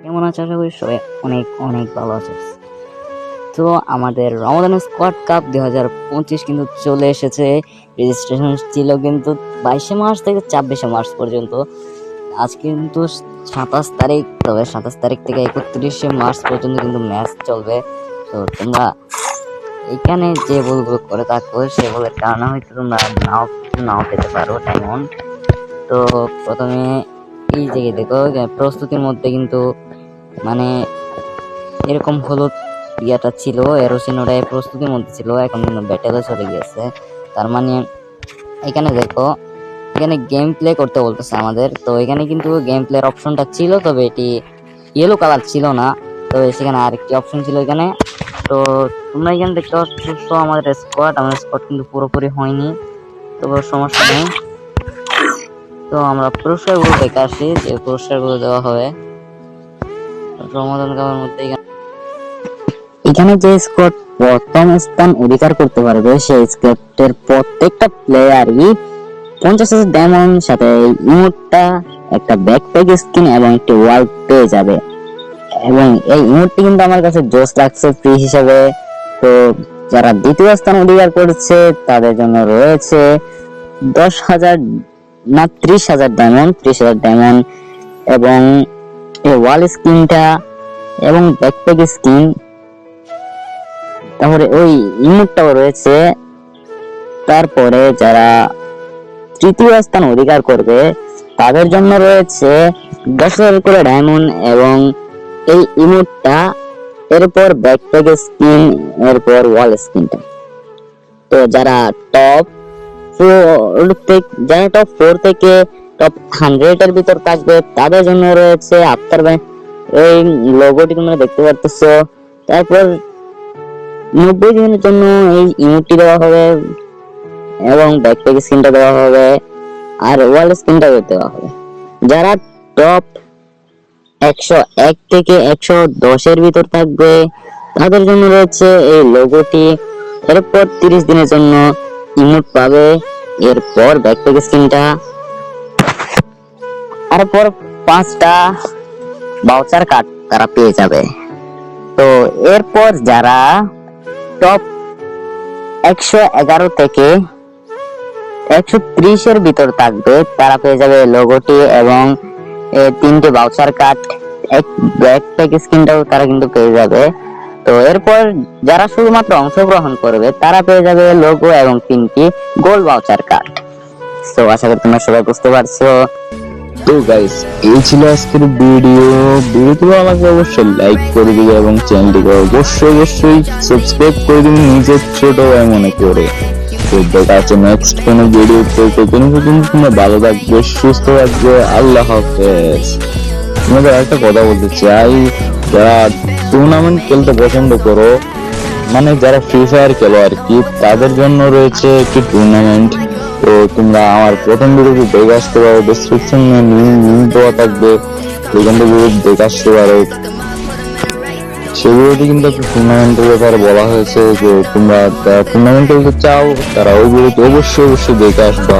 কেমন আছো? আশা করি সবাই অনেক অনেক ভালো আছে। তো আমাদের রমাদান স্কোয়াড কাপ দুই হাজার পঁচিশ কিন্তু চলে এসেছে। রেজিস্ট্রেশন ছিল কিন্তু বাইশে মার্চ থেকে ছাব্বিশে মার্চ পর্যন্ত। আজ কিন্তু সাতাশ তারিখ, তবে সাতাশ তারিখ থেকে একত্রিশে মার্চ পর্যন্ত কিন্তু ম্যাচ চলবে। তো তোমরা এখানে যে বলগুলো করে থাকো, সে বলের কারণে হয়তো তোমরা নাও নাও পেতে পারো ডায়মন্ড তো প্রথমে এই জায়গায় দেখো প্রস্তুতির মধ্যে কিন্তু মানে এরকম হলুদ ইয়াটা ছিল এরোসিনোটাই প্রস্তুতির মধ্যে ছিল, এখন কিন্তু ব্যাটেলে চলে গিয়েছে। তার মানে এখানে দেখো, এখানে গেম প্লে করতে বলতেছে আমাদের, তো এখানে কিন্তু গেম প্লের অপশনটা ছিল, তবে এটি ইয়েলো কালার ছিল না, তবে সেখানে আরেকটি অপশন ছিল এখানে। তো তোমরা এখানে দেখতে পাচ্ছ, আমাদের স্কোয়াড আমাদের স্কোয়াড কিন্তু পুরোপুরি হয়নি, তবে সমস্যা নেই। তো আমরা পুরস্কারগুলো দেখে আসি, যে পুরস্কারগুলো দেওয়া হবে। রমাদান কাপের মধ্যে এখানে- যে স্কোয়াড প্রথম স্থান অধিকার করতে পারবে, সেই স্কোয়াডের প্রত্যেকটা প্লেয়ারই পঞ্চাশ হাজার ডায়মন্ড সাথে ইমোটটা একটা ব্যাকপ্যাক স্কিন এবং একটি ওয়াল পেয়ে যাবে। এবং এই ইমোটটি কিন্তু আমার কাছে জোস লাগছে ফ্রি হিসাবে। তো যারা দ্বিতীয় স্থান অধিকার করেছে, তাদের জন্য রয়েছে দশ হাজার না ত্রিশ হাজার ডায়মন্ড ত্রিশ হাজার ডায়মন্ড এবং ওয়াল স্কিনটা এবং ব্যাকপ্যাক স্কিন তারপরে ওই ইমোটটাও রয়েছে। তারপরে যারা তৃতীয় স্থান অধিকার করবে, তাদের জন্য রয়েছে দশ হাজার করে ডায়মন্ড এবং এই ইমোটটা এরপর ব্যাকপ্যাক স্কিন এরপর ওয়াল স্কিনটা তো যারা টপ ফোর থেকে যারা টপ ফোর থেকে টপ হান্ড্রেড এর ভিতর থাকবে তাদের জন্য রয়েছে আফটার এই লোগোটি তোমরা দেখতে পাচ্ছ তারপর নব্বই দিনের জন্য এই ইমোটটি দেওয়া হবে এবং ব্যাকপ্যাক স্ক্রিনটা দেওয়া হবে আর ওয়াল স্ক্রিনটাও দেওয়া হবে। যারা টপ একশো এক থেকে একশো দশের ভিতর থাকবে, তাদের জন্য রয়েছে এই লোগোটি এরপর তিরিশ দিনের জন্য ইমোট পাবে। এরপর ব্যাক ব্যাকপ্যাক স্ক্রিনটা তারপর পাঁচটা বাউচার কার্ড তারা পেয়ে যাবে। তো এরপর যারা টপ একশো এগারো থেকে একশো ত্রিশের ভিতর থাকবে, তারা পেয়ে যাবে লোগোটি এবং তিনটে বাউচার কার্ড এক ব্যাকপ্যাক স্ক্রিনটাও তারা কিন্তু পেয়ে যাবে। তো এরপর যারা শুধুমাত্র অংশগ্রহণ করবে, তারা পেয়ে যাবে লোগো এবং তিনটি গোল বাউচার কার্ড তো আশা করি তোমরা সবাই বুঝতে পারছ। তো গাইস এই ছিল আজকের ভিডিও ভিডিওতে লাগলে অবশ্যই লাইক করে দিবে এবং চ্যানেলটিকে অবশ্যই অবশ্যই সাবস্ক্রাইব করে দিবেন নিজের ছোট ভাই মনে করে। তো দেখা আছে নেক্সট কোনো ভিডিওতে তো। কোনো পর্যন্ত তোমরা ভালো থাকবে, সুস্থ থাকবে। আল্লাহ হাফেজ। তোমাদের একটা কথা বলতে চাই, যারা টুর্নামেন্ট খেলতে পছন্দ করো মানে যারা ফ্রি ফায়ার খেলো আর কি তাদের জন্য রয়েছে একটি টুর্নামেন্ট তো তোমরা আমার প্রথম ভিডিওটি দেখে আসতে পারো ডিসক্রিপশনে লিঙ্ক দেওয়া থাকবে। সেখান থেকে দেখে আসতে পারো। সেগুলোটি কিন্তু একটা টুর্নামেন্টের ব্যাপারে বলা হয়েছে যে তোমরা টুর্নামেন্টে চাও, তারা ওই ভিডিওটি অবশ্যই অবশ্যই দেখে আসবা।